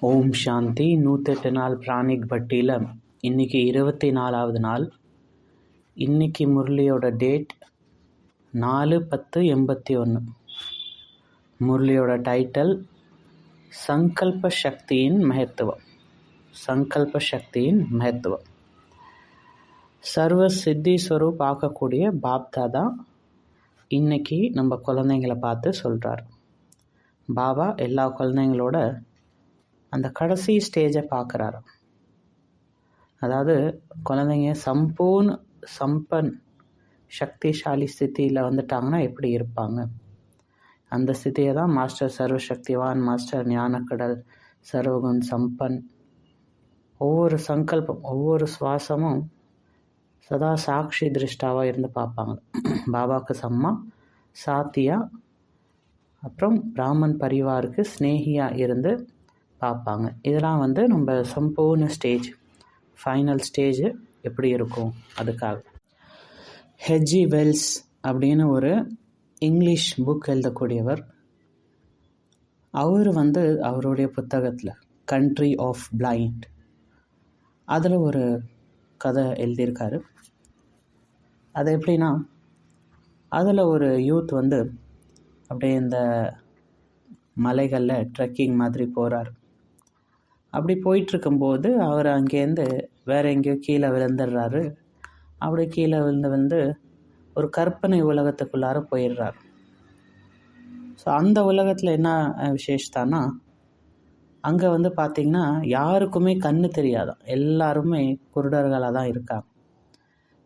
ஓம் சாந்தி. நூற்றெட்டு நாள் பிராணிக் பட்டியில். இன்றைக்கி இருபத்தி நாலாவது நாள். இன்றைக்கி முரளியோட டேட் நாலு பத்து எண்பத்தி ஒன்று முரளியோட டைட்டில் சங்கல்ப சக்தியின் மகத்துவம். சங்கல்ப சக்தியின் மகத்துவம். சர்வ சித்தி பார்க்கக்கூடிய பாப்தா பாப்தாதா இன்றைக்கி நம்ம குழந்தைங்கள பார்த்து சொல்கிறார் பாபா எல்லா குழந்தைங்களோட அந்த கடைசி ஸ்டேஜை பார்க்குறாரு அதாவது குழந்தைங்க சம்பூர்ண சம்பன் சக்திசாலி ஸ்தித்தியில் வந்துட்டாங்கன்னா எப்படி இருப்பாங்க? அந்த ஸ்திதியை தான் மாஸ்டர் சர்வசக்திவான் மாஸ்டர் ஞானக்கடல் சர்வகுண் சம்பன். ஒவ்வொரு சங்கல்பம் ஒவ்வொரு சுவாசமும் சதா சாட்சி திருஷ்டாவாக இருந்து பார்ப்பாங்க. பாபாவுக்கு சம்மா சாத்தியா அப்புறம் பிராமன் பரிவாருக்கு ஸ்னேகியாக இருந்து பார்ப்பாங்க. இதெல்லாம் வந்து நம்ம சம்பூர்ண ஸ்டேஜ் ஃபைனல் ஸ்டேஜ் எப்படி இருக்கும்? அதுக்காக. ஹெஜி வெல்ஸ் அப்படின்னு ஒரு இங்கிலீஷ் புக் எழுதக்கூடியவர். அவர் வந்து அவருடைய புத்தகத்தில் கண்ட்ரி ஆஃப் பிளைண்ட் அதில் ஒரு கதை எழுதியிருக்காரு. அது எப்படின்னா அதில் ஒரு யூத் வந்து அப்படியே இந்த மலைகளில் ட்ரெக்கிங் மாதிரி போகிறார் அப்படி போயிட்டுருக்கும்போது அவர் அங்கேருந்து வேறு எங்கேயோ கீழே விழுந்துடுறாரு. அப்படி கீழே விழுந்து வந்து ஒரு கற்பனை உலகத்துக்குள்ளார போயிடுறார். ஸோ அந்த உலகத்தில் என்ன விசேஷத்தானா அங்கே வந்து பார்த்திங்கன்னா யாருக்குமே கண்ணு தெரியாதான். எல்லாருமே குருடர்களாக தான் இருக்காங்க.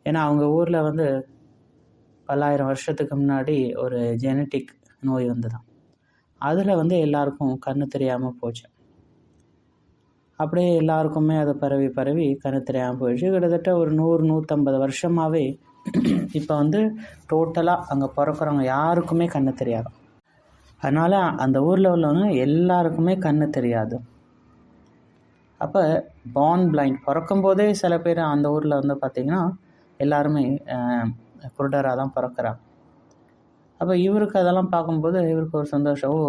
ஏன்னா அவங்க ஊரில் வந்து பல்லாயிரம் வருஷத்துக்கு முன்னாடி ஒரு ஜெனட்டிக் நோய் வந்துதான். அதில் வந்து எல்லாருக்கும் கண்ணு தெரியாமல் போச்சு. அப்படியே எல்லாருக்குமே அது பரவி பரவி கண்ணு தெரியாமல் போயிடுச்சு. கிட்டத்தட்ட ஒரு நூறு நூற்றம்பது வருஷமாகவே இப்போ வந்து டோட்டலாக அங்கே பிறக்கிறவங்க யாருக்குமே கண்ணு தெரியாது. அதனால் அந்த ஊரில் உள்ளவங்க எல்லாருக்குமே கண்ணு தெரியாது. அப்போ பார்ன் பிளைண்ட் பிறக்கும் போதே சில பேர் அந்த ஊரில் வந்து பார்த்திங்கன்னா எல்லாருமே குருடராக தான் பிறக்கிறாங்க. அப்போ இவருக்கு அதெல்லாம் பார்க்கும்போது இவருக்கு ஒரு சந்தோஷம். ஓ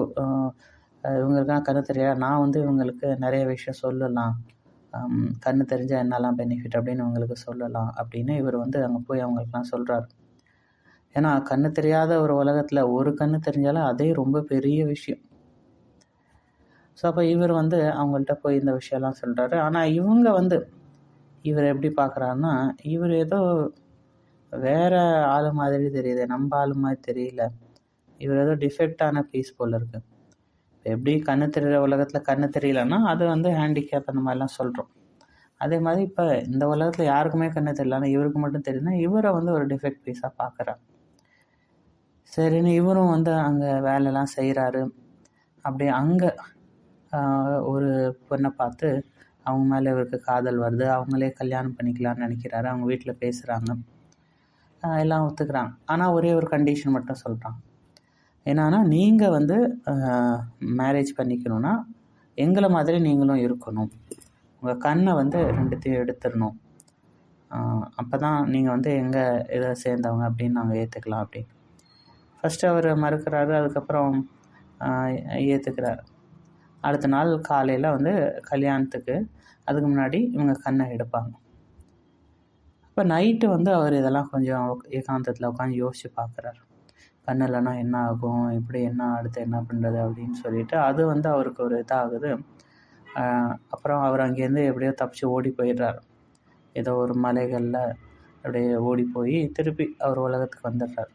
இவங்களுக்குலாம் கண்ணு தெரியாது? நான் வந்து இவங்களுக்கு நிறைய விஷயம் சொல்லலாம். கண்ணு தெரிஞ்சால் என்னெல்லாம் பெனிஃபிட் அப்படின்னு இவங்களுக்கு சொல்லலாம் அப்படின்னு இவர் வந்து அங்கே போய் அவங்களுக்குலாம் சொல்கிறார் ஏன்னா கண்ணு தெரியாத ஒரு உலகத்தில் ஒரு கண்ணு தெரிஞ்சாலும் அதே ரொம்ப பெரிய விஷயம். ஸோ அப்போ இவர் வந்து அவங்கள்ட்ட போய் இந்த விஷயம்லாம் சொல்கிறாரு ஆனால் இவங்க வந்து இவர் எப்படி பார்க்குறாருன்னா இவர் ஏதோ வேறு ஆள் மாதிரி தெரியுது நம்ம ஆள் மாதிரி தெரியல. இவர் ஏதோ டிஃபெக்டான பீஸ் போல் இருக்குது எப்படி கண்ணு தெரிகிற உலகத்தில் கண்ணு தெரியலன்னா அது வந்து ஹேண்டிகேப் அந்த மாதிரிலாம் சொல்கிறோம் அதே மாதிரி இப்போ இந்த உலகத்தில் யாருக்குமே கண்ணு தெரியலன்னா இவருக்கு மட்டும் தெரியுதுன்னா இவரை வந்து ஒரு டிஃபெக்ட் பீஸாக பார்க்குறார் சரின்னு இவரும் வந்து அங்கே வேலைலாம் செய்கிறாரு அப்படி அங்கே ஒரு பொண்ணை பார்த்து அவங்க மேலே இவருக்கு காதல் வருது அவங்களே கல்யாணம் பண்ணிக்கலாம்னு நினைக்கிறாரு அவங்க வீட்டில் பேசுகிறாங்க எல்லாம் ஒத்துக்கிறாங்க. ஆனால் ஒரே ஒரு கண்டிஷன் மட்டும் சொல்கிறாங்க என்னன்னா நீங்கள் வந்து மேரேஜ் பண்ணிக்கணுன்னா எங்களை மாதிரி நீங்களும் இருக்கணும். உங்கள் கண்ணை வந்து ரெண்டுத்தையும் எடுத்துடணும். அப்போ தான் நீங்கள் வந்து எங்கே இதை சேர்ந்தவங்க அப்படின்னு நாங்கள் ஏற்றுக்கலாம் அப்படின்னு. ஃபஸ்ட்டு அவர் மறுக்கிறாரு அதுக்கப்புறம் ஏற்றுக்கிறார் அடுத்த நாள் காலையில் வந்து கல்யாணத்துக்கு அதுக்கு முன்னாடி இவங்க கண்ணை எடுப்பாங்க. அப்போ நைட்டு வந்து அவர் இதெல்லாம் கொஞ்சம் ஏகாந்தத்தில் உட்காந்து யோசித்து பார்க்குறாரு பண்ணலைன்னா என்ன ஆகும்? இப்படி என்ன அடுத்து என்ன பண்ணுறது அப்படின்னு சொல்லிட்டு அது வந்து அவருக்கு ஒரு இதாகுது. அப்புறம் அவர் அங்கேருந்து எப்படியோ தப்பிச்சு ஓடி போயிடுறார். ஏதோ ஒரு மலைகளில் அப்படியே ஓடி போய் திருப்பி அவர் உலகத்துக்கு வந்துடுறார்.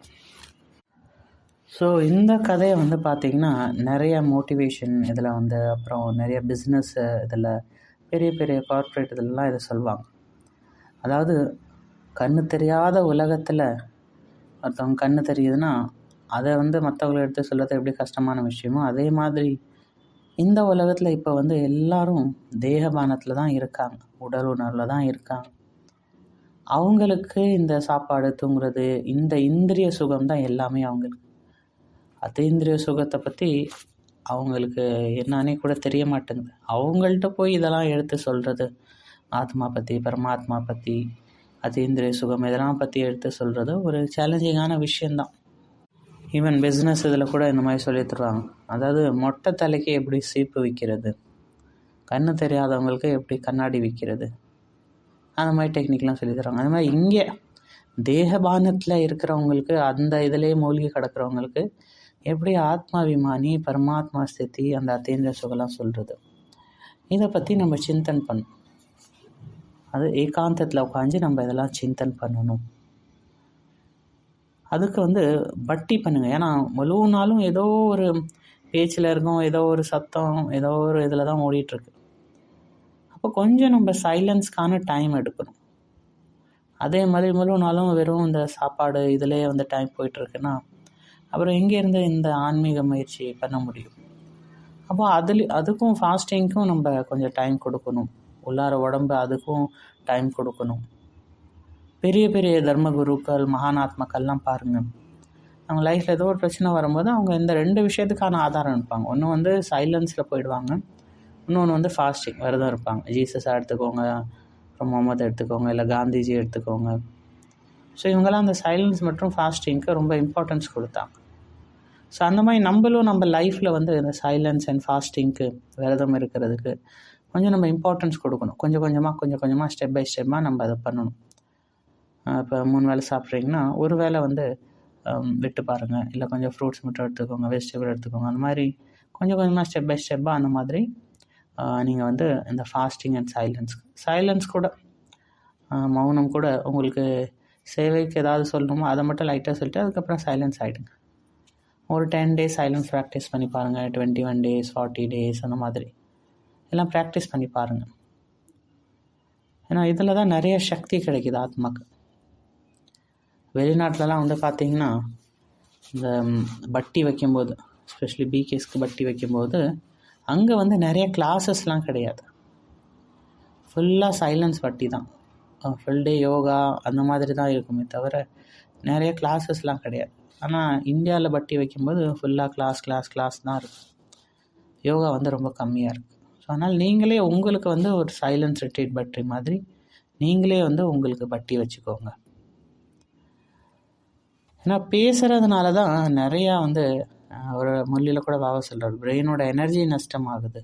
ஸோ இந்த கதையை வந்து பார்த்திங்கன்னா நிறைய மோட்டிவேஷன் இதில் வந்து அப்புறம் நிறைய பிஸ்னஸ் இதில் பெரிய பெரிய கார்ப்பரேட் இதெல்லாம் இதை சொல்லுவாங்க. அதாவது கண்ணு தெரியாத உலகத்தில் ஒருத்தவங்க கண்ணு தெரியுதுன்னா அதை வந்து மற்றவங்களை எடுத்து சொல்கிறது எப்படி கஷ்டமான விஷயமோ அதே மாதிரி இந்த உலகத்தில் இப்போ வந்து எல்லாரும் தேகபானத்தில் தான் இருக்காங்க. உடல் உணர்வில் தான் இருக்காங்க. அவங்களுக்கு இந்த சாப்பாடு தூங்குறது இந்த இந்திரிய சுகம் தான் எல்லாமே அவங்களுக்கு. அதீந்திரிய சுகத்தை பற்றி அவங்களுக்கு என்னன்னே கூட தெரிய மாட்டேங்குது. அவங்கள்ட்ட போய் இதெல்லாம் எடுத்து சொல்கிறது ஆத்மா பற்றி பரமாத்மா பற்றி அதீந்திரிய சுகம் இதெல்லாம் பற்றி எடுத்து சொல்கிறது ஒரு சேலஞ்சிங்கான விஷயந்தான் ஈவன் பிஸ்னஸ் இதில் கூட இந்த மாதிரி சொல்லி தருவாங்க அதாவது மொட்டை தலைக்கு எப்படி சீப்பு விற்கிறது கண்ணு தெரியாதவங்களுக்கு எப்படி கண்ணாடி விற்கிறது அந்த மாதிரி டெக்னிக்லாம் சொல்லி தருவாங்க அது மாதிரி இங்கே தேகபானத்தில் இருக்கிறவங்களுக்கு அந்த இதிலே மூழ்கி கிடக்கிறவங்களுக்கு எப்படி ஆத்மாபிமானி பரமாத்மா ஸ்திதி அந்த அத்தேந்திர சுகலாம் சொல்கிறது இதை பற்றி நம்ம சிந்தன் பண்ணணும். அது ஏகாந்தத்தில் உட்காந்து நம்ம இதெல்லாம் சிந்தன் பண்ணணும். அதுக்கு வந்து பட்டி பண்ணுங்கள் ஏன்னா முழு நாளும் ஏதோ ஒரு பேச்சில் இருக்கும் ஏதோ ஒரு சத்தம் ஏதோ ஒரு இதில் தான் ஓடிட்டுருக்கு. அப்போ கொஞ்சம் நம்ம சைலன்ஸ்க்கான டைம் எடுக்கணும். அதே மாதிரி முழு நாளும் வெறும் இந்த சாப்பாடு இதிலே வந்து டைம் போயிட்டுருக்குன்னா அப்புறம் எங்கேருந்து இந்த ஆன்மீக முயற்சி பண்ண முடியும்? அப்போ அதில் அதுக்கும் ஃபாஸ்டிங்க்கும் நம்ம கொஞ்சம் டைம் கொடுக்கணும். உள்ளார உடம்பு அதுக்கும் டைம் கொடுக்கணும். பெரிய பெரிய தர்மகுருக்கள் மகானாத்மக்கள்லாம் மகானாத்மாக்கள்லாம் பாருங்கள் அவங்க லைஃப்பில் ஏதோ ஒரு பிரச்சனை வரும்போது அவங்க இந்த ரெண்டு விஷயத்துக்கான ஆதாரம் இருப்பாங்க. ஒன்று வந்து சைலன்ஸில் போயிடுவாங்க. இன்னொன்று வந்து ஃபாஸ்டிங் விரதம் இருப்பாங்க. ஜீசஸாக எடுத்துக்கோங்க அப்புறம் முகமது எடுத்துக்கோங்க இல்லை காந்திஜி எடுத்துக்கோங்க. ஸோ இவங்கெல்லாம் அந்த சைலன்ஸ் மற்றும் ஃபாஸ்டிங்க்கு ரொம்ப இம்பார்ட்டன்ஸ் கொடுத்தாங்க. ஸோ அந்த மாதிரி நம்மளும் நம்ம லைஃப்பில் வந்து இந்த சைலன்ஸ் அண்ட் ஃபாஸ்டிங்க்கு விரதம் இருக்கிறதுக்கு கொஞ்சம் நம்ம இம்பார்ட்டன்ஸ் கொடுக்கணும். கொஞ்சம் கொஞ்சமாக கொஞ்சம் கொஞ்சமாக ஸ்டெப் பை ஸ்டெப்பாக நம்ம அதை பண்ணணும். இப்போ மூணு வேளை சாப்பிட்றீங்கன்னா ஒரு வேளை வந்து விட்டு பாருங்கள் இல்லை கொஞ்சம் ஃப்ரூட்ஸ் மட்டும் எடுத்துக்கோங்க வெஜிடபிள் எடுத்துக்கோங்க. அந்த மாதிரி கொஞ்சம் கொஞ்சமாக ஸ்டெப் பை ஸ்டெப்பாக அந்த மாதிரி நீங்கள் வந்து இந்த ஃபாஸ்டிங் அண்ட் சைலன்ஸ் சைலன்ஸ் கூட மௌனம் கூட உங்களுக்கு சேவைக்கு ஏதாவது சொல்லணுமோ அதை மட்டும் லைட்டாக சொல்லிட்டு அதுக்கப்புறம் சைலன்ஸ் ஆகிடுங்க ஒரு டென் டேஸ் சைலன்ஸ் ப்ராக்டிஸ் பண்ணி பாருங்கள் twenty one days forty days அந்த மாதிரி. எல்லாம் ப்ராக்டிஸ் பண்ணி பாருங்கள் ஏன்னா இதில் தான் நிறைய சக்தி கிடைக்கிது ஆத்மாக்கு. வெளிநாட்டிலலாம் வந்து பார்த்திங்கன்னா இந்த பட்டி வைக்கும்போது எஸ்பெஷலி பிகேஸ்க்கு பட்டி வைக்கும்போது அங்கே வந்து நிறைய கிளாஸஸ்லாம் கிடையாது. ஃபுல்லாக சைலன்ஸ் பட்டி தான். ஃபுல் டே யோகா அந்த மாதிரி தான் இருக்குமே தவிர நிறைய கிளாஸஸ்லாம் கிடையாது. ஆனால் இந்தியாவில் பட்டி வைக்கும்போது ஃபுல்லாக கிளாஸ் கிளாஸ் கிளாஸ் தான் இருக்கும் யோகா வந்து ரொம்ப கம்மியாக இருக்குது ஸோ அதனால் நீங்களே உங்களுக்கு வந்து ஒரு சைலன்ஸ் ரிட்ரீட் பட்டி மாதிரி நீங்களே வந்து உங்களுக்கு பட்டி வச்சுக்கோங்க. ஏன்னா பேசுகிறதுனால தான் நிறையா வந்து ஒரு மொழியில் கூட பாபா சொல்கிறார் பிரெயினோட எனர்ஜி நஷ்டம் ஆகுது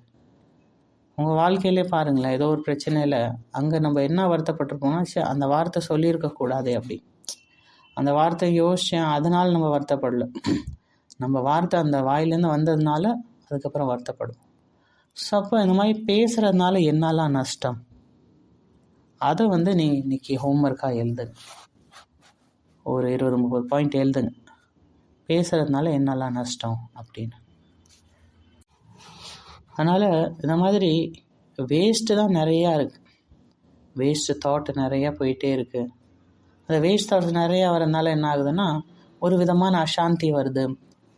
உங்கள் வாழ்க்கையிலே பாருங்களேன் ஏதோ ஒரு பிரச்சனையில் அங்கே நம்ம என்ன வருத்தப்பட்டிருப்போம்னா சரி அந்த வார்த்தை சொல்லியிருக்கக்கூடாது அப்படி. அந்த வார்த்தை யோசித்தேன் அதனால் நம்ம வருத்தப்படல. நம்ம வார்த்தை அந்த வாயிலேருந்து வந்ததுனால அதுக்கப்புறம் வருத்தப்படும் ஸோ அப்போ இந்த மாதிரி பேசுகிறதுனால என்னெல்லாம் நஷ்டம்? அதை வந்து நீ இன்னைக்கு ஹோம்ஒர்க்காக எழுதுங்க ஒரு இருபது முப்பது பாயிண்ட் எழுதுங்க. பேசுகிறதுனால என்னெல்லாம் நஷ்டம் அப்படின்னு. அதனால் இந்த மாதிரி வேஸ்ட்டு தான் நிறையா இருக்குது வேஸ்ட்டு தாட் நிறையா போயிட்டே இருக்குது அந்த வேஸ்ட் தாட்ஸ் நிறையா வரதுனால என்ன ஆகுதுன்னா ஒரு விதமான அசாந்தி வருது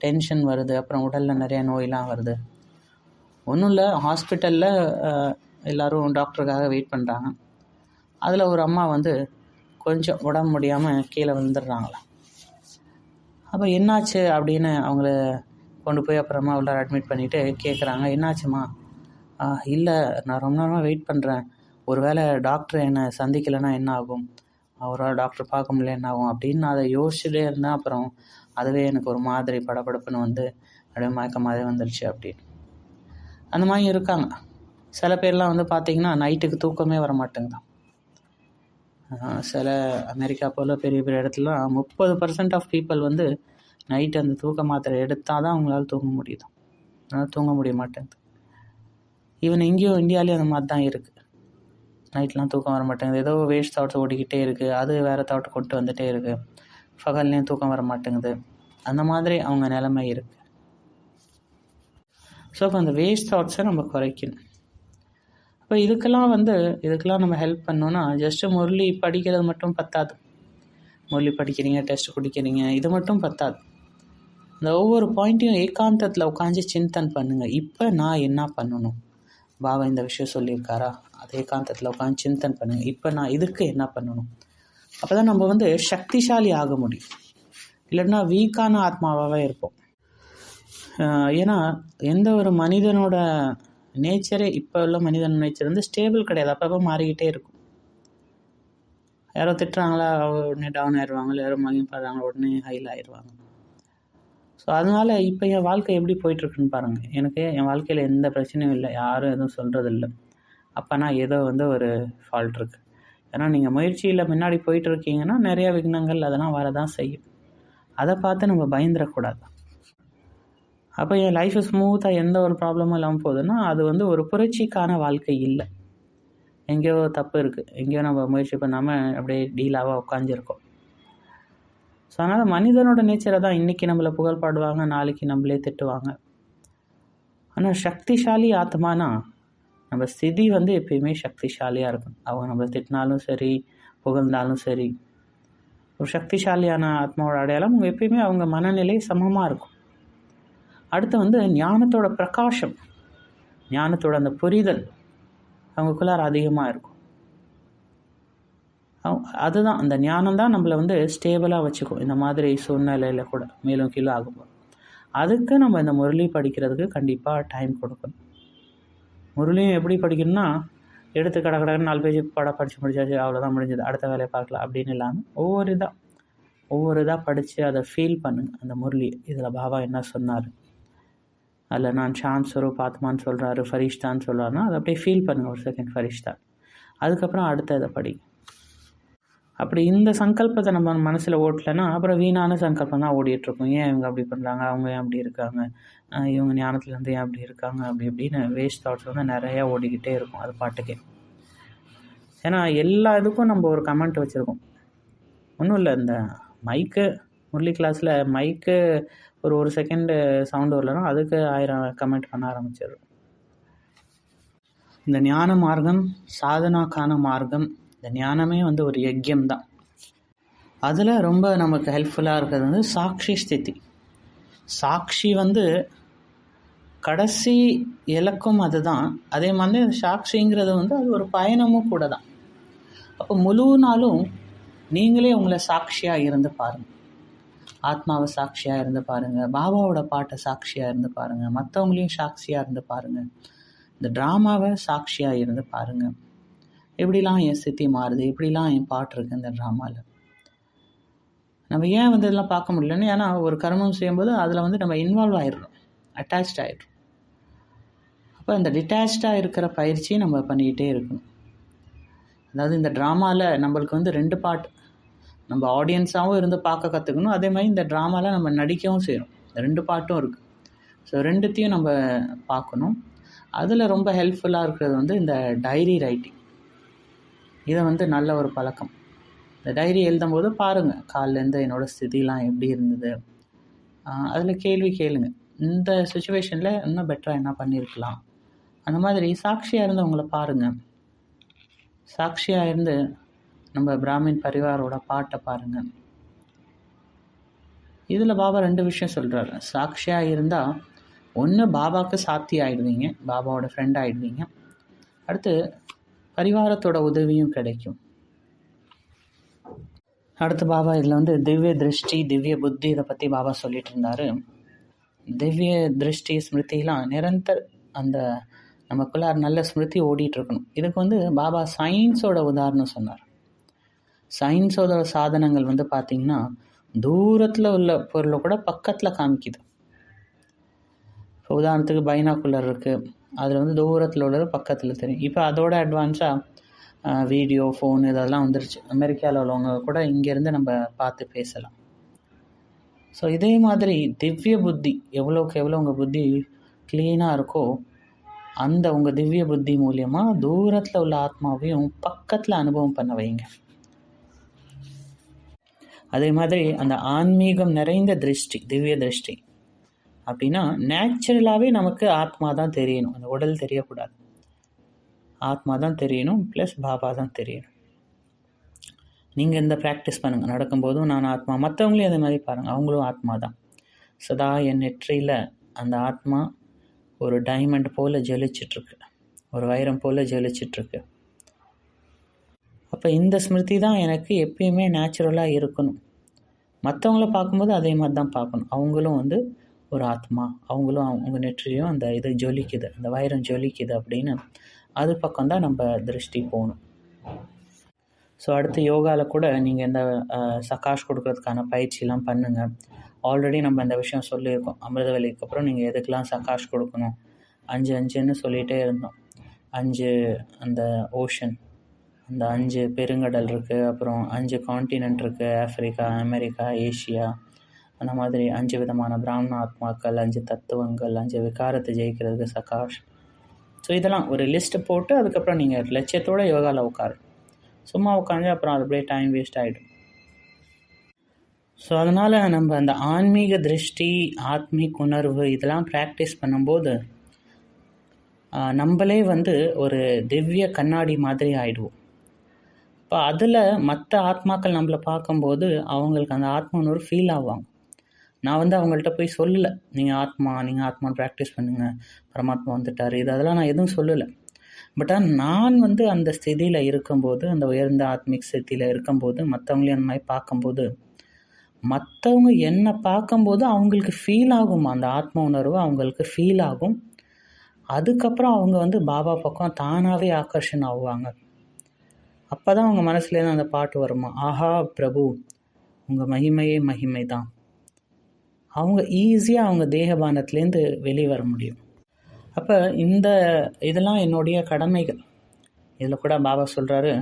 டென்ஷன் வருது அப்புறம் உடலில் நிறையா நோயெலாம் வருது. ஒன்றும் இல்லை ஹாஸ்பிட்டலில் எல்லோரும் டாக்டருக்காக வெயிட் பண்ணுறாங்க அதில் ஒரு அம்மா வந்து கொஞ்சம் உடம்பு முடியாமல் கீழே விழுந்துடுறாங்களாம் அப்போ என்னாச்சு அப்படின்னு அவங்கள கொண்டு போய் அப்புறமா உள்ள அட்மிட் பண்ணிவிட்டு கேட்குறாங்க என்னாச்சுமா இல்லை நான் ரொம்ப நேரமாக வெயிட் பண்ணுறேன் ஒரு வேளை டாக்டர் என்னை சந்திக்கலைன்னா என்ன ஆகும்? அவரால் டாக்டர் பார்க்க முடியல என்ன ஆகும்? அப்படின்னு நான் அதை யோசிச்சுட்டே இருந்தேன். அப்புறம் அதுவே எனக்கு ஒரு மாதிரி படபடப்புன்னு வந்து அப்படியே மயக்கமாகவே வந்துடுச்சு அப்படின்னு. அந்த மாதிரி இருக்காங்க. சில பேர்லாம் வந்து பார்த்திங்கன்னா நைட்டுக்கு தூக்கமே வர மாட்டேங்குதான் சில அமெரிக்கா போல் பெரிய பெரிய இடத்துலலாம் முப்பது பர்சன்ட் ஆஃப் பீப்புள் வந்து நைட் அந்த தூக்க மாத்திரை எடுத்தால் தான் அவங்களால தூங்க முடியுது. அதனால் தூங்க முடிய மாட்டேங்குது. ஈவன் இங்கேயும் இந்தியாவிலேயும் அந்த மாதிரி தான் இருக்குது நைட்லாம் தூக்கம் வர மாட்டேங்குது. ஏதோ வேஸ்ட் தாட்ஸ் ஓடிக்கிட்டே இருக்குது அது வேறு தாட் கொண்டு வந்துகிட்டே இருக்குது பகல்லையும் தூக்கம் வர மாட்டேங்குது. அந்த மாதிரி அவங்க நிலைமை இருக்குது ஸோ அப்போ அந்த வேஸ்ட் தாட்ஸை நம்ம குறைக்கணும். இப்போ இதுக்கெல்லாம் வந்து இதுக்கெல்லாம் நம்ம ஹெல்ப் பண்ணோன்னா ஜஸ்ட்டு முரளி படிக்கிறது மட்டும் பத்தாது. முரளி படிக்கிறீங்க டெஸ்ட் குடிக்கிறீங்க இது மட்டும் பத்தாது. இந்த ஒவ்வொரு பாயிண்ட்டையும் ஏகாந்தத்தில் உட்காந்து சிந்தன் பண்ணுங்கள் இப்போ நான் என்ன பண்ணணும்? பாபா இந்த விஷயம் சொல்லியிருக்காரா? அது ஏகாந்தத்தில் உட்காந்து சிந்தன் பண்ணுங்கள் இப்போ நான் இதுக்கு என்ன பண்ணணும்? அப்போ தான் நம்ம வந்து சக்திசாலி ஆக முடியும். இல்லைன்னா வீக்கான ஆத்மாவாகவே இருப்போம். ஏன்னா எந்த ஒரு மனிதனோட நேச்சரே இப்போ உள்ள மனிதன் நேச்சர் வந்து ஸ்டேபிள் கிடையாது. அப்பப்போ மாறிக்கிட்டே இருக்கும். யாரோ திட்டுறாங்களா உடனே டவுன் ஆயிடுவாங்களோ யாரோ மகிழ்ப்படுறாங்க உடனே ஹைல் ஆயிடுவாங்க ஸோ அதனால் இப்போ என் வாழ்க்கை எப்படி போயிட்டுருக்குன்னு பாருங்கள் எனக்கு என் வாழ்க்கையில் எந்த பிரச்சனையும் இல்லை. யாரும் எதுவும் சொல்கிறதில்ல அப்போனா ஏதோ வந்து ஒரு ஃபால்ட் இருக்குது ஏன்னா நீங்கள் முயற்சியில் முன்னாடி போயிட்டு இருக்கீங்கன்னா நிறைய விக்னங்கள் அதெல்லாம் வரதான் செய்யும். அதை பார்த்து நம்ம பயந்துடக்கூடாது. அப்போ என் லைஃப் ஸ்மூத்தாக எந்த ஒரு ப்ராப்ளமும் இல்லாமல் போகுதுன்னா அது வந்து ஒரு புரட்சிக்கான வாழ்க்கை இல்லை. எங்கேயோ தப்பு இருக்குது எங்கேயோ நம்ம முயற்சி பண்ணாமல் அப்படியே டீலாவாக உட்காந்துருக்கோம் ஸோ அதனால் மனிதனோட நேச்சரை தான் இன்றைக்கி நம்மளை புகழ் பாடுவாங்க நாளைக்கு நம்மளே திட்டுவாங்க. ஆனால் சக்திசாலி ஆத்மானா நம்ம ஸ்திதி வந்து எப்பயுமே சக்திசாலியாக இருக்கும் அவங்க நம்மளை திட்டினாலும் சரி புகழ்ந்தாலும் சரி. ஒரு சக்திசாலியான ஆத்மாவோட அடையாளம் எப்பயுமே அவங்க மனநிலை சமமாக இருக்கும். அடுத்து வந்து ஞானத்தோட பிரகாஷம் ஞானத்தோட அந்த புரிதல் அவங்களுக்குள்ளார அதிகமாக இருக்கும். அதுதான் அந்த ஞானம் தான் நம்மளை வந்து ஸ்டேபிளாக வச்சுக்கும். இந்த மாதிரி சூழ்நிலையில் கூட மேலும் கீழே ஆகும் அதுக்கு நம்ம இந்த முரளி படிக்கிறதுக்கு கண்டிப்பாக டைம் கொடுக்கணும். முரளியும் எப்படி படிக்கணும்னா எடுத்து கடை கடை நாலு பேஜ் படம் படித்து முடிச்சாச்சு அவ்வளோதான் முடிஞ்சது. அடுத்த வேலையை பார்க்கலாம் அப்படின்னு இல்லாமல் ஒவ்வொரு இதாக ஒவ்வொரு இதாக படித்து அதை ஃபீல் பண்ணுங்கள் அந்த முரளி இதில் பாபா என்ன சொன்னார்? அதில் நான் ஷாம் ஸ்வரூப் ஆத்மான்னு சொல்கிறாரு ஃபரிஷ்தான்னு சொல்கிறாருன்னா அதை அப்படியே ஃபீல் பண்ணுங்கள் ஒரு செகண்ட் ஃபரிஷ்தா அதுக்கப்புறம் அடுத்த இதை படி. அப்படி இந்த சங்கல்பத்தை நம்ம மனசில் ஓட்டலைன்னா அப்புறம் வீணான சங்கல்பம் தான் ஓடிட்டுருக்கும் ஏன் இவங்க அப்படி பண்ணுறாங்க அவங்க ஏன் அப்படி இருக்காங்க? இவங்க ஞானத்துலேருந்து ஏன் அப்படி இருக்காங்க? அப்படி இப்படின்னு வேஸ்ட் தாட்ஸ் வந்து நிறையா ஓடிக்கிட்டே இருக்கும் அது பாட்டுக்கே. ஏன்னா எல்லா இதுக்கும் நம்ம ஒரு கமெண்ட் வச்சுருக்கோம். ஒன்றும் இல்லை இந்த மைக்கு முரளி கிளாஸில் மைக்கு ஒரு ஒரு செகண்டு சவுண்டு வரலன்னா அதுக்கு ஆயிரம் கமெண்ட் பண்ண ஆரம்பிச்சிடும் இந்த ஞான மார்க்கம் சாதனாக்கான மார்க்கம் இந்த ஞானமே வந்து ஒரு யஜ்யம் தான். அதில் ரொம்ப நமக்கு ஹெல்ப்ஃபுல்லாக இருக்கிறது வந்து சாட்சி ஸ்திதி. சாட்சி வந்து கடைசி இலக்கும் அதுதான். அதே மாதிரி சாட்சிங்கிறது வந்து அது ஒரு பயணமும் கூட தான். அப்போ முழு நாளும் நீங்களே உங்களை சாட்சியாக இருந்து பாருங்கள் ஆத்மாவை சாட்சியாக இருந்து பாருங்கள் பாபாவோட பாட்டை சாட்சியாக இருந்து பாருங்கள் மற்றவங்களையும் சாட்சியாக இருந்து பாருங்கள் இந்த ட்ராமாவை சாட்சியாக இருந்து பாருங்கள் எப்படிலாம் என் ஸ்தித்தி மாறுது? எப்படிலாம் என் பாட்டு இருக்குது இந்த ட்ராமாவில் நம்ம ஏன் வந்து இதெல்லாம் பார்க்க முடியலன்னு? ஏன்னா ஒரு கர்மம் செய்யும்போது அதில் வந்து நம்ம இன்வால்வ் ஆகிடுறோம் அட்டாச்ட் ஆகிடுறோம் அப்போ இந்த டிட்டாச்சாக இருக்கிற பயிற்சியை நம்ம பண்ணிக்கிட்டே இருக்கணும். அதாவது இந்த ட்ராமாவில் நம்மளுக்கு வந்து ரெண்டு பாட்டு நம்ம ஆடியன்ஸாகவும் இருந்து பார்க்க கற்றுக்கணும் அதே மாதிரி இந்த ட்ராமாவில் நம்ம நடிக்கவும் செய்யணும். ரெண்டு பாட்டும் இருக்குது ஸோ ரெண்டுத்தையும் நம்ம பார்க்கணும். அதில் ரொம்ப ஹெல்ப்ஃபுல்லாக இருக்கிறது வந்து இந்த டைரி ரைட்டிங் இதை வந்து நல்ல ஒரு பழக்கம். இந்த டைரி எழுதும்போது பாருங்கள் காலிலேருந்து என்னோடய ஸ்திதிலாம் எப்படி இருந்தது? அதில் கேள்வி கேளுங்க. இந்த சுச்சுவேஷனில் இன்னும் பெட்டராக என்ன பண்ணியிருக்கலாம் அந்த மாதிரி சாட்சியாக இருந்து உங்களை பாருங்கள் சாட்சியாக இருந்து நம்ம பிராமின் பரிவாரோட பாட்டை பாருங்கள் இதில் பாபா ரெண்டு விஷயம் சொல்கிறாரு சாட்சியாக இருந்தால் ஒன்று பாபாவுக்கு சாத்தி ஆகிடுவீங்க பாபாவோட ஃப்ரெண்ட் ஆகிடுவீங்க அடுத்து பரிவாரத்தோட உதவியும் கிடைக்கும். அடுத்து பாபா இதில் வந்து திவ்ய திருஷ்டி திவ்ய புத்தி இதை பற்றி பாபா சொல்லிட்டு இருந்தார். திவ்ய திருஷ்டி ஸ்மிருதிலாம் நிரந்தர அந்த நமக்குள்ளார் நல்ல ஸ்மிருதி ஓடிட்டுருக்கணும் இதுக்கு வந்து பாபா சயின்ஸோட உதாரணம் சொன்னார். சயின்ஸோட சாதனங்கள் வந்து பார்த்திங்கன்னா தூரத்தில் உள்ள பொருளை கூட பக்கத்தில் காமிக்குது. இப்போ உதாரணத்துக்கு பைனாக்குலர் இருக்குது அதில் வந்து தூரத்தில் உள்ளது பக்கத்தில் தெரியும். இப்போ அதோட அட்வான்ஸாக வீடியோ ஃபோன் இதெல்லாம் வந்துருச்சு. அமெரிக்காவில் உள்ளவங்க கூட இங்கேருந்து நம்ம பார்த்து பேசலாம். ஸோ இதே மாதிரி திவ்ய புத்தி எவ்வளோக்கு எவ்வளோ உங்கள் புத்தி க்ளீனாக இருக்கோ அந்த உங்கள் திவ்ய புத்தி மூலியமாக தூரத்தில் உள்ள ஆத்மாவையும் பக்கத்தில் அனுபவம் பண்ண வைங்க. அதே மாதிரி அந்த ஆன்மீகம் நிறைந்த திருஷ்டி திவ்ய திருஷ்டி. அப்படின்னா நேச்சுரலாகவே நமக்கு ஆத்மா தான் தெரியணும். அந்த உடல் தெரியக்கூடாது. ஆத்மா தான் தெரியணும் ப்ளஸ் பாபா தான் தெரியணும். நீங்கள் இந்த ப்ராக்டிஸ் பண்ணுங்கள் நடக்கும்போதும் நான் ஆத்மா மற்றவங்களையும் அதே மாதிரி பாருங்கள் அவங்களும் ஆத்மா தான் சதா என் நெற்றியில் அந்த ஆத்மா ஒரு டைமண்ட் போல் ஜொலிச்சிட்ருக்கு ஒரு வைரம் போல் ஜொலிச்சிட்ருக்கு அப்போ இந்த ஸ்மிருதி தான் எனக்கு எப்பயுமே நேச்சுரலாக இருக்கணும். மற்றவங்கள பார்க்கும்போது அதே மாதிரி தான் பார்க்கணும். அவங்களும் வந்து ஒரு ஆத்மா. அவங்களும் அவங்க நெற்றியும் அந்த இது ஜொலிக்குது. அந்த வைரம் ஜொலிக்குது அப்படின்னு அது பக்கம் தான் நம்ம திருஷ்டி போகணும். ஸோ அடுத்து யோகாவில் கூட நீங்கள் இந்த சகாஷ் கொடுக்கறதுக்கான பயிற்சிலாம் பண்ணுங்கள் ஆல்ரெடி நம்ம இந்த விஷயம் சொல்லியிருக்கோம். அமிர்த வேலைக்கு அப்புறம் நீங்கள் எதுக்கெலாம் சகாஷ் கொடுக்கணும்? அஞ்சு அஞ்சுன்னு சொல்லிகிட்டே இருந்தோம். அஞ்சு அந்த ஓஷன் அந்த அஞ்சு பெருங்கடல் இருக்குது அப்புறம் அஞ்சு காண்டினென்ட் இருக்குது ஆஃப்ரிக்கா அமெரிக்கா ஏஷியா அந்த மாதிரி அஞ்சு விதமான பிராமண ஆத்மாக்கள் அஞ்சு தத்துவங்கள் அஞ்சு விகாரத்தை ஜெயிக்கிறதுக்கு சகாஷ். ஸோ இதெல்லாம் ஒரு லிஸ்ட்டு போட்டு அதுக்கப்புறம் நீங்கள் லட்சியத்தோட யோகாவில் உட்காரு. சும்மா உட்காந்து அப்புறம் அது அப்படியே டைம் வேஸ்ட் ஆகிடும் ஸோ அதனால் நம்ம அந்த ஆன்மீக திருஷ்டி ஆத்மீக உணர்வு இதெல்லாம் ப்ராக்டிஸ் பண்ணும்போது நம்மளே வந்து ஒரு திவ்ய கண்ணாடி மாதிரி ஆயிடுவோம். இப்போ அதில் மற்ற ஆத்மாக்கள் நம்மளை பார்க்கும்போது அவங்களுக்கு அந்த ஆத்மான்னு உணர்வு ஃபீல் ஆவாங்க. நான் வந்து அவங்கள்ட்ட போய் சொல்லலை. நீங்கள் ஆத்மா நீங்கள் ஆத்மா ப்ராக்டிஸ் பண்ணுங்கள் பரமாத்மா வந்துட்டார். இது அதெல்லாம் நான் எதுவும் சொல்லலை. பட் ஆனால் நான் வந்து அந்த ஸ்திதியில் இருக்கும்போது அந்த உயர்ந்த ஆத்மிக் ஸ்திதியில் இருக்கும்போது மற்றவங்களையும் அந்த மாதிரி பார்க்கும்போது மற்றவங்க என்னை பார்க்கும்போது அவங்களுக்கு ஃபீல் ஆகும். அந்த ஆத்ம உணர்வு அவங்களுக்கு ஃபீல் ஆகும். அதுக்கப்புறம் அவங்க வந்து பாபா பக்கம் தானாகவே ஆக்கர்ஷன் ஆகுவாங்க அப்போ தான் அவங்க மனசுலேருந்து அந்த பாட்டு வருமா? ஆஹா பிரபு உங்கள் மகிமையே மகிமை தான் அவங்க ஈஸியாக அவங்க தேகபானத்துலேருந்து வெளியே வர முடியும். அப்போ இந்த இதெல்லாம் என்னுடைய கடமைகள். இதில் கூட பாபா சொல்கிறாரு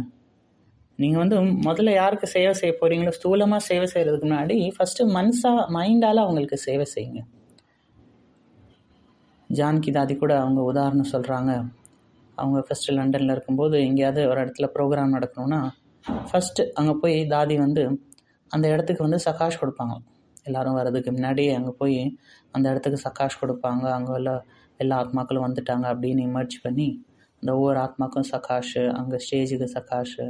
நீங்கள் வந்து முதல்ல யாருக்கு சேவை செய்ய போகிறீங்களோ ஸ்தூலமாக சேவை செய்கிறதுக்கு முன்னாடி ஃபஸ்ட்டு மனசாக மைண்டால் அவங்களுக்கு சேவை செய்யுங்க. ஜான்கி தாதி கூட அவங்க உதாரணம் சொல்கிறாங்க அவங்க ஃபஸ்ட்டு லண்டனில் இருக்கும்போது எங்கேயாவது ஒரு இடத்துல ப்ரோக்ராம் நடக்கணும்னா ஃபஸ்ட்டு அங்கே போய் தாதி வந்து அந்த இடத்துக்கு வந்து சகாஷ் கொடுப்பாங்க. எல்லாரும் வர்றதுக்கு முன்னாடியே அங்கே போய் அந்த இடத்துக்கு சகாஷ் கொடுப்பாங்க. அங்கே உள்ள எல்லா ஆத்மாக்களும் வந்துட்டாங்க அப்படின்னு இமர்ஜ் பண்ணி அந்த ஒவ்வொரு ஆத்மாக்கும் சகாஷு அங்கே ஸ்டேஜுக்கு சகாஷு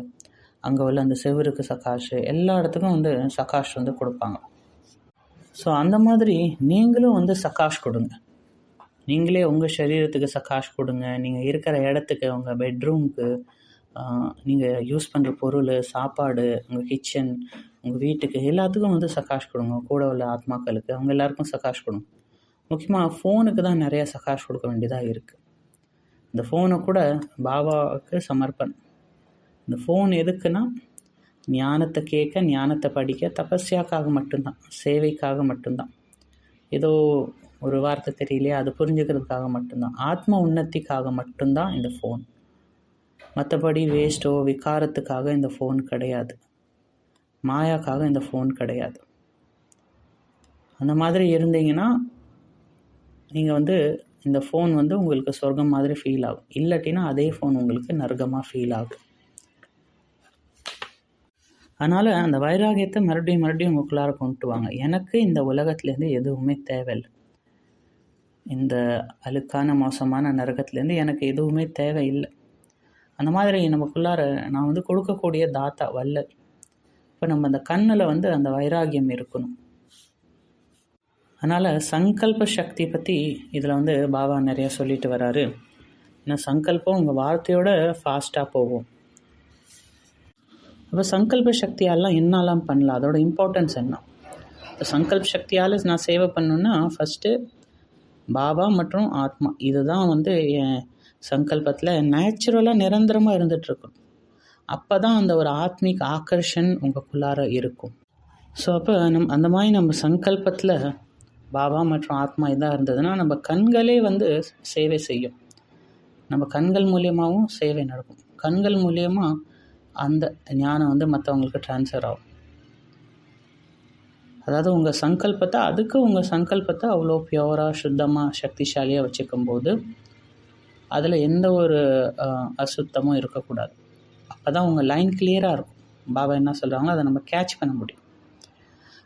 அங்கே உள்ள அந்த செவருக்கு சகாஷு எல்லா இடத்துக்கும் வந்து சகாஷ் வந்து கொடுப்பாங்க. ஸோ அந்த மாதிரி நீங்களும் வந்து சகாஷ் கொடுங்க. நீங்களே உங்கள் சரீரத்துக்கு சகாஷ் கொடுங்க. நீங்கள் இருக்கிற இடத்துக்கு உங்கள் பெட்ரூம்க்கு நீங்கள் யூஸ் பண்ணுற பொருள் சாப்பாடு உங்கள் கிச்சன் உங்கள் வீட்டுக்கு எல்லாத்துக்கும் வந்து சகாஷ் கொடுங்க. கூட உள்ள ஆத்மாக்களுக்கு அவங்க எல்லாருக்கும் சகாஷ் கொடுங்க. முக்கியமாக ஃபோனுக்கு தான் நிறைய சகாஷ் கொடுக்க வேண்டியதாக இருக்குது இந்த ஃபோனை கூட பாபாவுக்கு சமர்ப்பணம். இந்த ஃபோன் எதுக்குன்னா ஞானத்தை கேட்க ஞானத்தை படிக்க தபஸ்யாக்காக மட்டும்தான் சேவைக்காக மட்டும்தான். ஏதோ ஒரு வார்த்தை தெரியலையா அது புரிஞ்சுக்கிறதுக்காக மட்டும்தான். ஆத்ம உன்னத்திக்காக மட்டும்தான் இந்த ஃபோன் மற்றபடி வேஸ்ட்டோ விகாரத்துக்காக இந்த ஃபோன் கிடையாது. மாயாக்காக இந்த ஃபோன் கிடையாது. அந்த மாதிரி இருந்தீங்கன்னா நீங்கள் வந்து இந்த ஃபோன் வந்து உங்களுக்கு சொர்க்கம் மாதிரி ஃபீல் ஆகும். இல்லாட்டினா அதே ஃபோன் உங்களுக்கு நர்க்கமாக ஃபீல் ஆகும். அதனால் அந்த வைராகியத்தை மறுபடியும் மறுபடியும் உங்களுக்குள்ளார கொண்டு வாங்க. எனக்கு இந்த உலகத்துலேருந்து எதுவுமே தேவையில்லை. இந்த அழுக்கான மோசமான நரகத்துலேருந்து எனக்கு எதுவுமே தேவையில்லை. அந்த மாதிரி நமக்குள்ளார நான் வந்து கொடுக்கக்கூடிய தாத்தா வல்லல் இப்போ நம்ம அந்த கண்ணில் வந்து அந்த வைராகியம் இருக்கணும். அதனால் சங்கல்ப சக்தி பற்றி இதில் வந்து பாபா நிறையா சொல்லிட்டு வராரு. ஏன்னா சங்கல்பம்? உங்கள் வார்த்தையோட ஃபாஸ்ட்டாக போகும். அப்போ சங்கல்ப சக்தியாலாம் என்னெல்லாம் பண்ணலாம்? அதோட இம்பார்ட்டன்ஸ் என்ன? இப்போ சங்கல்ப சக்தியால் நான் சேவை பண்ணணுன்னா ஃபஸ்ட்டு பாபா மற்றும் ஆத்மா. இதுதான் வந்து என் சங்கல்பத்தில் நேச்சுரலாக நிரந்தரமாக இருந்துகிட்ருக்கும் அப்போ தான் அந்த ஒரு ஆத்மிக் ஆக்கர்ஷன் உங்களுக்குள்ளார இருக்கும். ஸோ அப்போ நம் அந்த மாதிரி நம்ம சங்கல்பத்தில் பாபா மற்றும் ஆத்மா இதாக இருந்ததுன்னா நம்ம கண்களே வந்து சேவை செய்யும். நம்ம கண்கள் மூலியமாகவும் சேவை நடக்கும். கண்கள் மூலியமாக அந்த ஞானம் வந்து மற்றவங்களுக்கு ட்ரான்ஸ்ஃபர் ஆகும். அதாவது உங்கள் சங்கல்பத்தை அதுக்கு உங்கள் சங்கல்பத்தை அவ்வளோ பியோராக சுத்தமாக சக்திசாலியாக வச்சுக்கும் போது அதில் எந்த ஒரு அசுத்தமும் இருக்கக்கூடாது. அப்போ தான் உங்கள் லைன் கிளியராக இருக்கும். பாபா என்ன சொல்கிறாங்களோ அதை நம்ம கேட்ச் பண்ண முடியும்.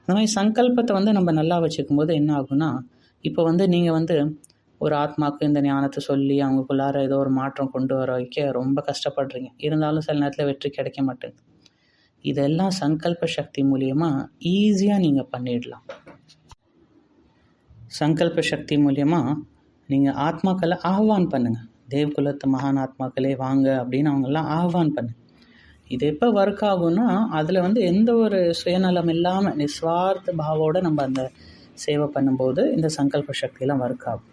அந்த மாதிரி சங்கல்பத்தை வந்து நம்ம நல்லா வச்சுக்கும் போது என்ன ஆகும்னா இப்போ வந்து நீங்கள் வந்து ஒரு ஆத்மாவுக்கு இந்த ஞானத்தை சொல்லி அவங்களுக்குள்ளார ஏதோ ஒரு மாற்றம் கொண்டு வர வைக்க ரொம்ப கஷ்டப்படுறீங்க. இருந்தாலும் சில நேரத்தில் வெற்றி கிடைக்க மாட்டேங்குது. இதெல்லாம் சங்கல்ப சக்தி மூலியமாக ஈஸியாக நீங்கள் பண்ணிடலாம். சங்கல்ப சக்தி மூலியமாக நீங்கள் ஆத்மாக்களை ஆஹ்வான் பண்ணுங்கள் தேவ்குலத்து மகான் ஆத்மாக்களே வாங்க அப்படின்னு அவங்கெல்லாம் ஆஹ்வான் பண்ணுங்க. இது எப்போ ஒர்க் ஆகும்னா அதில் வந்து எந்த ஒரு சுயநலம் இல்லாமல் நிஸ்வார்த்த பாவோடு நம்ம அந்த சேவை பண்ணும்போது இந்த சங்கல்ப சக்தியெல்லாம் ஒர்க் ஆகும்.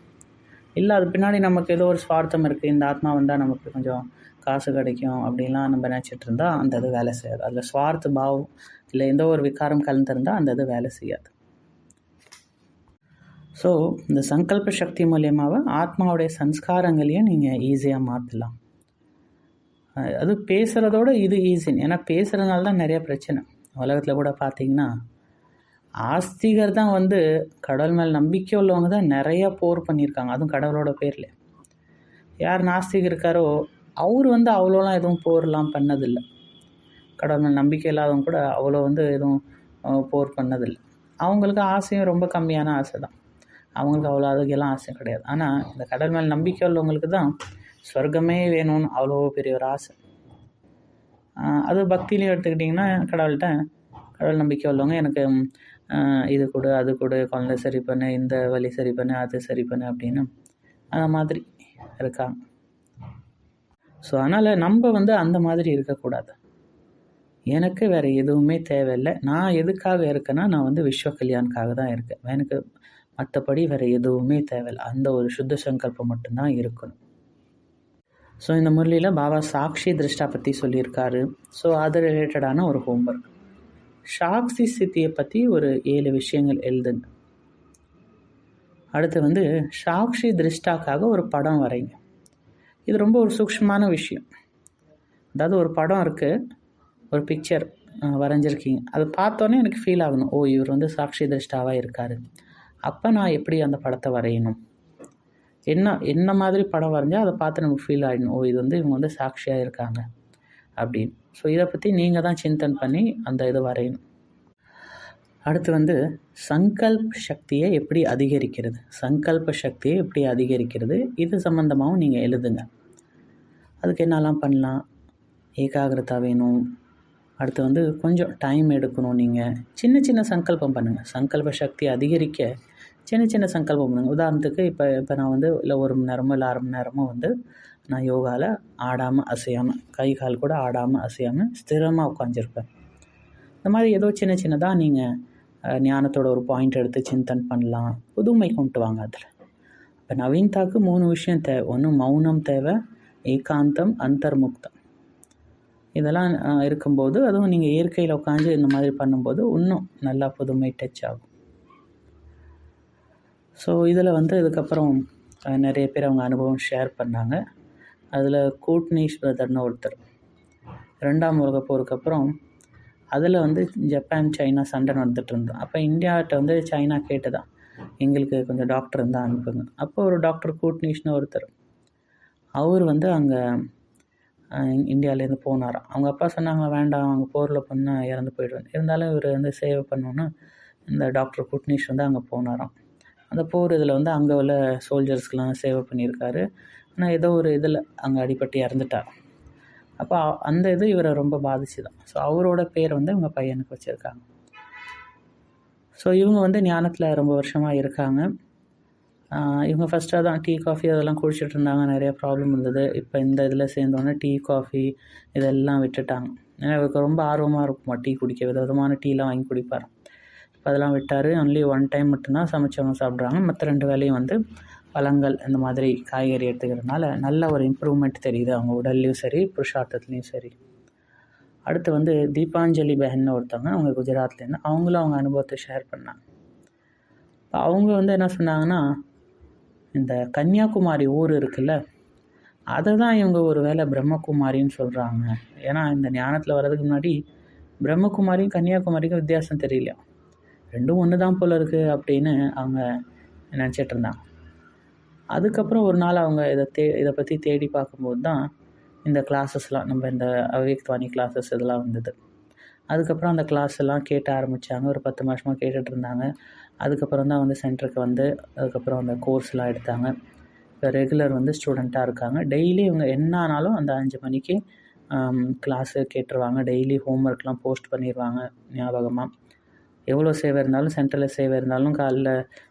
இல்லை அது பின்னாடி நமக்கு ஏதோ ஒரு சுவார்த்தம் இருக்குது இந்த ஆத்மா வந்தால் நமக்கு கொஞ்சம் காசு கிடைக்கும் அப்படின்லாம் நம்ம நினச்சிட்டு இருந்தால் அந்த இது வேலை செய்யாது. அதில் சுவார்த்த பாவம் இல்லை எந்த ஒரு விகாரம் கலந்துருந்தால் அந்த இது வேலை செய்யாது. ஸோ இந்த சங்கல்ப சக்தி மூலியமாக ஆத்மாவுடைய சன்ஸ்காரங்களையும் நீங்கள் ஈஸியாக மாற்றலாம் அது பேசுகிறதோட இது ஈஸின்னு ஏன்னா பேசுகிறதுனால தான் நிறைய பிரச்சனை. உலகத்தில் கூட பார்த்தீங்கன்னா ஆஸ்திகர் தான் வந்து கடவுள் மேல் நம்பிக்கை உள்ளவங்க தான் நிறைய போர் பண்ணியிருக்காங்க. அதுவும் கடவுளோட பேரில். யார் நாஸ்திகர் இருக்காரோ அவர் வந்து அவ்வளோலாம் எதுவும் போர்லாம் பண்ணதில்லை. கடவுள் மேல் நம்பிக்கை இல்லாதவங்க கூட அவ்வளோ வந்து எதுவும் போர் பண்ணதில்லை. அவங்களுக்கு ஆசையும் ரொம்ப கம்மியான ஆசை தான். அவங்களுக்கு அவ்வளோ அதுக்கெல்லாம் ஆசை கிடையாது. ஆனால் இந்த கடவுள் மேல் நம்பிக்கை உள்ளவங்களுக்கு தான் சொர்க்கமே வேணும்னு அவ்வளோ பெரிய ஒரு ஆசை. அது பக்தியிலையும் எடுத்துக்கிட்டிங்கன்னா கடவுள்கிட்ட கடவுள் நம்பிக்கை உள்ளவங்க எனக்கு இது கொடு அது கொடு குழந்தை சரி பண்ணு இந்த வழி சரி பண்ணு அது சரி பண்ணு அப்படின்னு அந்த மாதிரி இருக்காங்க. ஸோ அதனால் நம்ம வந்து அந்த மாதிரி இருக்கக்கூடாது. எனக்கு வேறு எதுவுமே தேவையில்லை. நான் எதுக்காக இருக்கேன்னா நான் வந்து விஸ்வ கல்யாணுக்காக தான் இருக்கேன். எனக்கு மற்றபடி வேறு எதுவுமே தேவையில்லை. அந்த ஒரு சுத்த சங்கல்பம் மட்டும்தான் இருக்கணும். ஸோ இந்த முரளியில் பாபா சாக்ஷி திருஷ்டா பற்றி சொல்லியிருக்காரு. ஸோ அது ரிலேட்டடான ஒரு ஹோம்ஒர்க் சாக்ஷி சித்தியை பற்றி ஒரு ஏழு விஷயங்கள் எழுதுங்க. அடுத்து வந்து சாக்ஷி திருஷ்டாக்காக ஒரு படம் வரைங்க. இது ரொம்ப ஒரு சூக்ஷமான விஷயம். அதாவது ஒரு படம் இருக்குது ஒரு பிக்சர் வரைஞ்சிருக்கீங்க. அதை பார்த்தோன்னே எனக்கு ஃபீல் ஆகணும். ஓ இவர் வந்து சாக்ஷி திருஷ்டாவாக இருக்கார். அப்போ நான் எப்படி அந்த படத்தை வரையணும்? என்ன என்ன மாதிரி படம் வரைஞ்சால் அதை பார்த்து நமக்கு ஃபீல் ஆகிடணும் ஓ இது வந்து இவங்க வந்து சாட்சியாக இருக்காங்க அப்படின்னு. ஸோ இதை பற்றி நீங்கள் தான் சிந்தன் பண்ணி அந்த இதை வரையணும். அடுத்து வந்து சங்கல்ப் சக்தியை எப்படி அதிகரிக்கிறது? சங்கல்ப சக்தியை எப்படி அதிகரிக்கிறது? இது சம்மந்தமாகவும் நீங்கள் எழுதுங்க. அதுக்கு என்னெல்லாம் பண்ணலாம்? ஏகாகிரதா வேணும். அடுத்து வந்து கொஞ்சம் டைம் எடுக்கணும் நீங்கள் சின்ன சின்ன சங்கல்பம் பண்ணுங்கள் சங்கல்ப சக்தி அதிகரிக்க சின்ன சின்ன சங்கல்பம் பண்ணுங்கள் உதாரணத்துக்கு இப்போ இப்போ நான் வந்து இல்லை ஒரு மணி நேரமோ இல்லை அரை மணி நேரமோ வந்து நான் யோகாவில் ஆடாமல் அசையாமல் கை கால் கூட ஆடாமல் அசையாமல் ஸ்திரமாக உட்காந்துருப்பேன் இந்த மாதிரி ஏதோ சின்ன சின்னதாக நீங்கள் ஞானத்தோட ஒரு பாயிண்ட் எடுத்து சிந்தன் பண்ணலாம். புதுமை கொண்டு வாங்க அதில். இப்போ நவீன்தாக்கு மூணு விஷயம் தேவை. ஒன்று மௌனம் தேவை. ஏகாந்தம் அந்தர்முக்தம். இதெல்லாம் இருக்கும்போது அதுவும் நீங்கள் இயற்கையில் உட்காந்து இந்த மாதிரி பண்ணும்போது இன்னும் நல்லா புதுமை டச் ஆகும். ஸோ இதில் வந்து இதுக்கப்புறம் நிறைய பேர் அவங்க அனுபவம் ஷேர் பண்ணாங்க. அதில் கூட்னீஷ் பிரதர்னு ஒருத்தர். ரெண்டாம் உலக போருக்கு அப்புறம் அதில் வந்து ஜப்பான் சைனா சண்டை நடந்துட்டு இருந்தோம் அப்போ இந்தியாட்ட வந்து சைனா கேட்டுதான். எங்களுக்கு கொஞ்சம் டாக்டர் இருந்தால் அனுப்புங்க. அப்போ ஒரு டாக்டர் கூட்னீஷ்னு ஒருத்தர். அவர் வந்து அங்கே இந்தியாவிலேருந்து போனாராம். அவங்க அப்பா சொன்னாங்க வேண்டாம் அவங்க போரில் பண்ணால் இறந்து போயிடுவேன். இருந்தாலும் இவர் வந்து சேவை பண்ணோன்னா இந்த டாக்டர் குட்னீஷ் வந்து அங்கே போனாராம். அந்த போர் இதில் வந்து அங்கே உள்ள சோல்ஜர்ஸ்க்கெலாம் சேவை பண்ணியிருக்காரு. ஆனால் ஏதோ ஒரு இதில் அங்கே அடிபட்டு இறந்துட்டார். அப்போ அ- அந்த இது இவரை ரொம்ப பாதிச்சுதான். ஸோ அவரோட பேர் வந்து இவங்க பையனுக்கு வச்சுருக்காங்க. ஸோ இவங்க வந்து ஞானத்தில் ரொம்ப வருஷமாக இருக்காங்க. இவங்க ஃபஸ்ட்டாக தான் டீ காஃபி அதெல்லாம் குடிச்சிட்டு இருந்தாங்க நிறைய ப்ராப்ளம் இருந்தது. இப்போ இந்த இதில் சேர்ந்தோன்னே டீ காஃபி இதெல்லாம் விட்டுட்டாங்க. ஏன்னா இவருக்கு ரொம்ப ஆர்வமாக இருக்குமா டீ குடிக்க? வித விதமான டீலாம் வாங்கி குடிப்பார். இப்போ அதெல்லாம் விட்டார். ஒன்லி ஒன் டைம் மட்டும்தான் சமைச்சவங்க சாப்பிட்றாங்க. மற்ற ரெண்டு வேலையும் வந்து பழங்கள் இந்த மாதிரி காய்கறி எடுத்துக்கிறதுனால நல்ல ஒரு இம்ப்ரூவ்மெண்ட் தெரியுது அவங்க உடல்லையும் சரி புருஷார்த்தத்துலேயும் சரி. அடுத்து வந்து தீபாஞ்சலி பெஹன்னு ஒருத்தவங்க அவங்க குஜராத்லேருந்து அவங்களும் அவங்க அனுபவத்தை ஷேர் பண்ணாங்க. இப்போ அவங்க வந்து என்ன சொன்னாங்கன்னா இந்த கன்னியாகுமரி ஊர் இருக்குல்ல அதை தான் இவங்க ஒரு வேளை பிரம்மகுமாரின்னு சொல்கிறாங்க ஏன்னா இந்த ஞானத்தில் வர்றதுக்கு முன்னாடி பிரம்மகுமாரியும் கன்னியாகுமரிக்கும் வித்தியாசம் தெரியலையா ரெண்டும் ஒன்று தான் போல் இருக்குது அப்படின்னு அவங்க நினச்சிட்டு இருந்தாங்க. அதுக்கப்புறம் ஒரு நாள் அவங்க இதை தே இதை பற்றி தேடி பார்க்கும்போது தான் இந்த கிளாஸஸ்லாம் நம்ம இந்த அவ்யக்தவாணி கிளாஸஸ் இதெல்லாம் வந்தது. அதுக்கப்புறம் அந்த கிளாஸ் எல்லாம் கேட்ட ஆரம்பித்தாங்க ஒரு பத்து மாதமாக கேட்டுட்ருந்தாங்க அதுக்கப்புறம் தான் வந்து சென்டருக்கு வந்து அதுக்கப்புறம் அந்த கோர்ஸ்லாம் எடுத்தாங்க. இப்போ ரெகுலர் வந்து ஸ்டூடெண்ட்டாக இருக்காங்க. டெய்லி இவங்க என்ன ஆனாலும் அந்த அஞ்சு மணிக்கு கிளாஸு கேட்டுருவாங்க. டெய்லி ஹோம்ஒர்க்லாம் போஸ்ட் பண்ணிடுவாங்க ஞாபகமாக எவ்வளோ சேவை இருந்தாலும் சென்டரில் சேவை இருந்தாலும் காலைல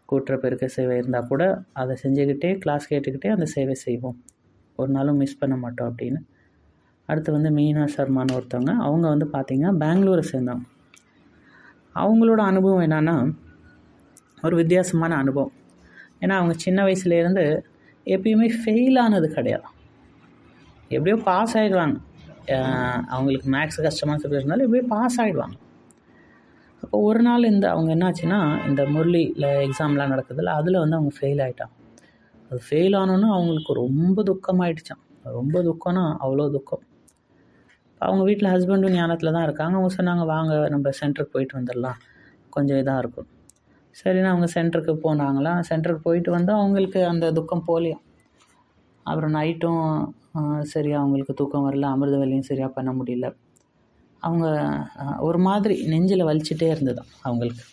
கூட்டுற பெருக்க சேவை இருந்தால் கூட அதை செஞ்சுக்கிட்டே கிளாஸ் கேட்டுக்கிட்டே அந்த சேவை செய்வோம். ஒரு நாளும் மிஸ் பண்ண மாட்டோம் அப்படின்னு. அடுத்து வந்து மீனா சர்மான்னு ஒருத்தவங்க. அவங்க வந்து பார்த்திங்கன்னா பெங்களூரை சேர்ந்தவங்க. அவங்களோட அனுபவம் என்னென்னா ஒரு வித்தியாசமான அனுபவம். ஏன்னா அவங்க சின்ன வயசுலேருந்து எப்பயுமே ஃபெயில் ஆனது கிடையாது. எப்படியோ பாஸ் ஆகிடுவாங்க அவங்களுக்கு மேக்ஸ் கஷ்டமான சப்ஜெக்ட் இருந்தாலும் எப்படியோ பாஸ் ஆகிடுவாங்க அப்போ ஒரு நாள் இந்த அவங்க என்னாச்சுன்னா இந்த முரளியில் எக்ஸாம்லாம் நடக்குதுல்ல அதில் வந்து அவங்க ஃபெயில் ஆகிட்டாங்க அது ஃபெயில் ஆனோன்னு அவங்களுக்கு ரொம்ப துக்கமாயிடுச்சான் ரொம்ப துக்கம்னா அவ்வளோ துக்கம். அவங்க வீட்டில் ஹஸ்பண்டும் ஞானத்தில் தான் இருக்காங்க. அவங்க சொன்னாங்க வாங்க நம்ம சென்டருக்கு போயிட்டு வந்துடலாம். கொஞ்சம் இதாக இருக்கும். சரின்னு அவங்க சென்டருக்கு போனாங்களாம் சென்டருக்கு போயிட்டு வந்து அவங்களுக்கு அந்த துக்கம் போலியும் அப்புறம் நைட்டும் சரியாக அவங்களுக்கு தூக்கம் வரல அமிர்த வேலையும் சரியாக பண்ண முடியல. அவங்க ஒரு மாதிரி நெஞ்சில் வலிச்சுட்டே இருந்ததும் அவங்களுக்கு.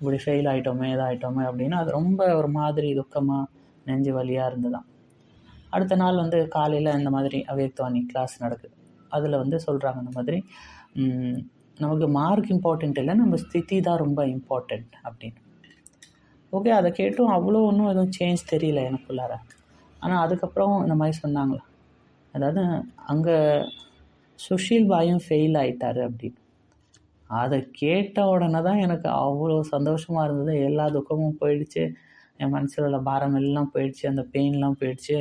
இப்படி ஃபெயில் ஆகிட்டோமே இதாகிட்டோமே அப்படின்னு அது ரொம்ப ஒரு மாதிரி துக்கமாக நெஞ்சு வலியாக இருந்ததாம். அடுத்த நாள் வந்து காலையில் இந்த மாதிரி அவேக்துவானி கிளாஸ் நடக்குது. அதில் வந்து சொல்கிறாங்க இந்த மாதிரி நமக்கு மார்க் இம்பார்ட்டண்ட் இல்லை நம்ம ஸ்திதி தான் ரொம்ப இம்பார்ட்டண்ட் அப்படின்னு. ஓகே அதை கேட்டும் அவ்வளோ ஒன்றும் எதுவும் சேஞ்ச் தெரியல எனக்குள்ளார. ஆனால் அதுக்கப்புறம் இந்த மாதிரி சொன்னாங்களா? அதாவது அங்கே சுஷீல் பாயும் ஃபெயில் ஆயிட்டாரு அப்படின்னு. அதை கேட்ட உடனே தான் எனக்கு அவ்வளோ சந்தோஷமாக இருந்தது. எல்லா துக்கமும் போயிடுச்சு. என் மனசில் உள்ள பாரம் எல்லாம் போயிடுச்சு. அந்த பெயின்லாம் போயிடுச்சு.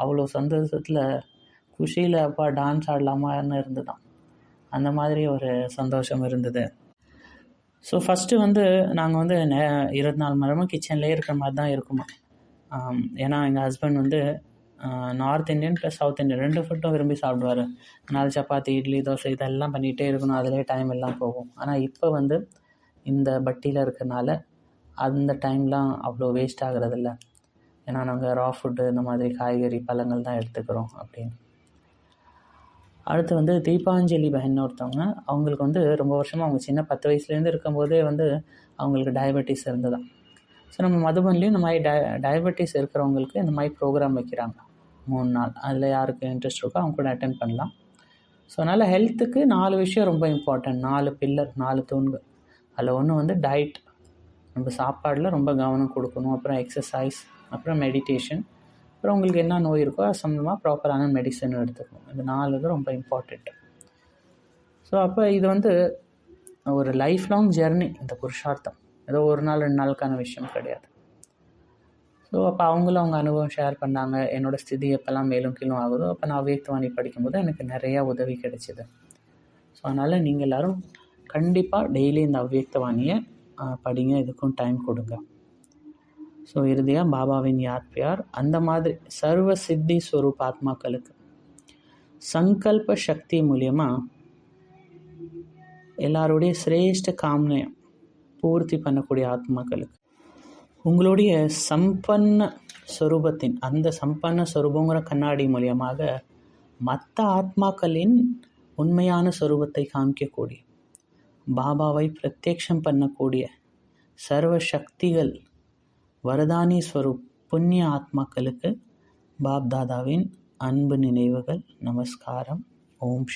அவ்வளோ சந்தோஷத்தில் குஷியில் அப்பா டான்ஸ் ஆடலாமான்னு இருந்ததாம் அந்த மாதிரி ஒரு சந்தோஷம் இருந்தது. ஸோ ஃபஸ்ட்டு வந்து நாங்கள் வந்து நே இருபத்தி நாலு மணி நேரமும் கிச்சன்லேயே இருக்கிற மாதிரி தான் இருக்குமா? ஏன்னா எங்கள் ஹஸ்பண்ட் வந்து north Indian plus south Indian ரெண்டு ஃபுட்டும் விரும்பி சாப்பிடுவார். நாலு சப்பாத்தி இட்லி தோசை இதெல்லாம் பண்ணிகிட்டே இருக்கணும். அதிலே டைம் எல்லாம் போகும். ஆனால் இப்போ வந்து இந்த பட்டியில் இருக்கறனால அந்த டைம்லாம் அவ்வளோ வேஸ்ட் ஆகுறதில்ல. ஏன்னா நாங்கள் ரா ஃபுட்டு இந்த மாதிரி காய்கறி பழங்கள் தான் எடுத்துக்கிறோம் அப்படின்னு. அடுத்து வந்து தீபாஞ்சலி பஹன் ஒருத்தவங்க அவங்களுக்கு வந்து ரொம்ப வருஷமாக அவங்க சின்ன பத்து வயசுலேருந்து இருக்கும்போதே வந்து அவங்களுக்கு டயபெட்டிஸ் இருந்ததாம். ஸோ நம்ம மதுபன்லேயும் இந்த மாதிரி டய டயபெட்டிஸ் இருக்கிறவங்களுக்கு இந்த மாதிரி ப்ரோக்ராம் வைக்கிறாங்க. மூணு நாள். அதில் யாருக்கு இன்ட்ரெஸ்ட் இருக்கோ அவங்க கூட அட்டென்ட் பண்ணலாம். ஸோ அதனால் ஹெல்த்துக்கு நாலு விஷயம் ரொம்ப இம்பார்ட்டன்ட் நாலு பில்லர் நாலு தூண்கள். அதில் ஒன்று வந்து டயட் நம்ம சாப்பாடில் ரொம்ப கவனம் கொடுக்கணும். அப்புறம் எக்ஸசைஸ் அப்புறம் மெடிடேஷன் அப்புறம் உங்களுக்கு என்ன நோய் இருக்கோ அது சம்மந்தமாக ப்ராப்பரான மெடிசனும் எடுத்துக்கணும். இந்த நாலு இது ரொம்ப இம்பார்ட்டண்ட் ஸோ அப்போ இது வந்து ஒரு லைஃப் லாங் ஜெர்னி இந்த புருஷார்த்தம். ஏதோ ஒரு நாள் ரெண்டு நாளுக்கான விஷயம் கிடையாது. ஸோ அப்போ அவங்களும் அவங்க அனுபவம் ஷேர் பண்ணாங்க. என்னோடய ஸ்திதி எப்போல்லாம் மேலும் கீழும் ஆகுதோ அப்போ நான் அவ்வியக்தவாணி படிக்கும்போது எனக்கு நிறையா உதவி கிடைச்சிது. ஸோ அதனால் நீங்கள் எல்லோரும் கண்டிப்பாக டெய்லி இந்த அவ்வியக்தவாணியை படிங்க. இதுக்கும் டைம் கொடுங்க. ஸோ இறுதியாக பாபாவின் யார் பியார் அந்த மாதிரி சர்வ சித்தி ஸ்வரூப் ஆத்மாக்களுக்கு சங்கல்ப சக்தி மூலியமாக எல்லாருடைய சிரேஷ்ட காமனையை பூர்த்தி பண்ணக்கூடிய ஆத்மாக்களுக்கு உங்களுடைய சம்பன்ன சொரூபத்தின் அந்த சம்பன்ன ஸ்வரூபங்கிற கண்ணாடி மூலியமாக மற்ற ஆத்மாக்களின் உண்மையான சொரூபத்தை காமிக்கக்கூடிய பாபாவை பிரத்யக்ஷம் பண்ணக்கூடிய சர்வ சக்திகள் வரதானி ஸ்வரூப் புண்ணிய ஆத்மாக்களுக்கு பாப் தாதாவின் அன்பு நினைவுகள் நமஸ்காரம் ஓம்